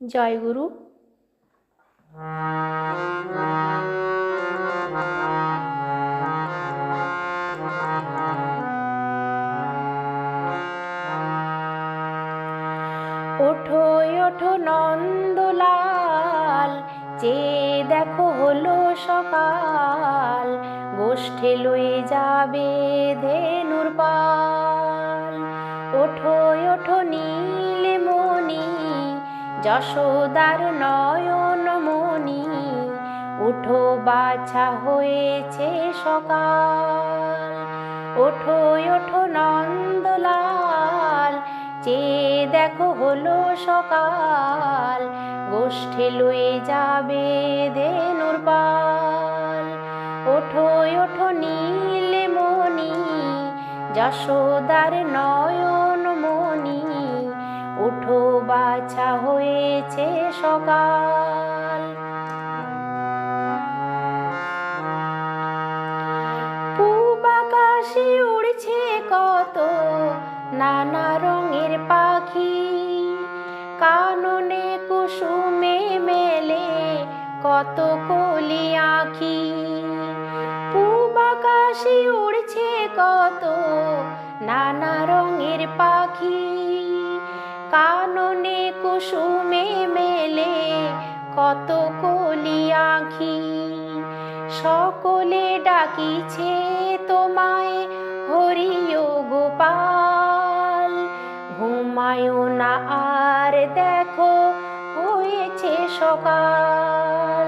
জয় গুরু। ওঠো ওঠো নন্দলাল, যে দেখো হলো সকাল, গোষ্ঠে লয়ে যাবে ধেনুর পাল। ওঠো ওঠো নীলে মণি যশোদার নয়ন মণি উঠো বাছা হয়েছে সকাল। ওঠো ওঠো নন্দলাল যে দেখো হলো সকাল। গোষ্ঠে লয়ে যাবে ধেনুর পাল। ওঠো ওঠো নীলে মণি, যশোদার নয়ন বাছা হয়েছে সকাল। পূব আকাশে উড়ছে কত নানা রঙের পাখি। কাননে কুসুমে মেলে কত কলি আঁখি। পূব আকাশে উড়ছে কত নানা রঙের পাখি। কাননে কুসুমে মেলে কত কলি আঁখি। সকলে ডাকিছে তোমায়, হরিও গোপাল। ঘুমায়ও না আর দেখো, হয়েছে সকাল।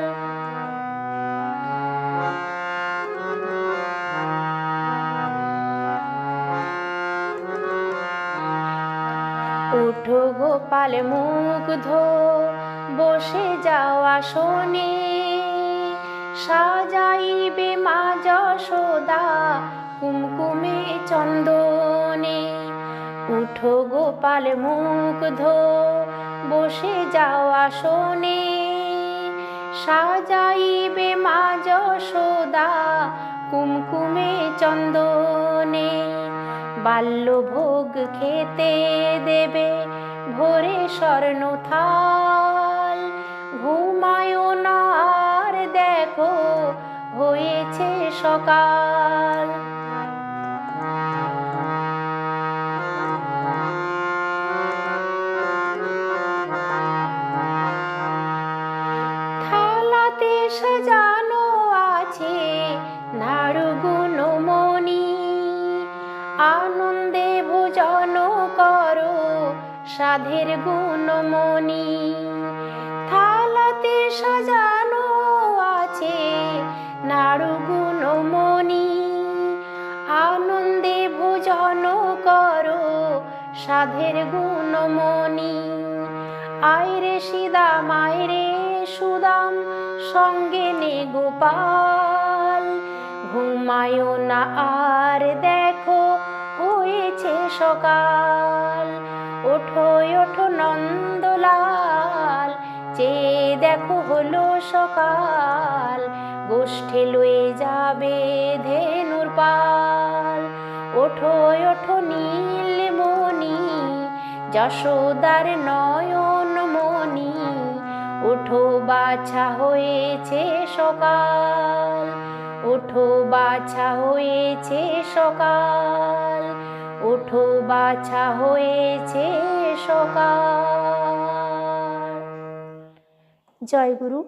উঠো গোপাল মুগ্ধ, বসে যাও আসনে। সাজাইবে মা যশোদা কুমকুমে চন্দনে। উঠো গোপাল মুগ্ধ, বসে যাও আসনে। সাজাইবে মা যশোদা কুমকুমে চন্দনে। বাল্যভোগ খেতে দেবে ভোরে স্বর্ণ থাল ঘুমায়ও না আর দেখো, হয়েছে সকাল। থালাতে সাজানো আছে আনন্দে ভোজন করো সাধের গুণমণি। থালাতে সাজানো আছে নাড়ু গুণমণি। আনন্দে ভোজন করো সাধের গুণমণি। আয়রে সিদা মায়রে সুদাম, সঙ্গে নে গোপাল। ঘুমায়ও না আর দেখো হয়েছে সকাল। ওঠো ওঠো নন্দলাল যে দেখো হলো সকাল। গোষ্ঠে লয়ে যাবে ধেনুর পাল। ওঠো ওঠো নীল মণি, যশোদার নয়ন মণি, ওঠো, বাছা হয়েছে সকাল। ওঠো, বাছা হয়েছে সকাল। ওঠো বাছা হয়েছে সকাল। জয় গুরু।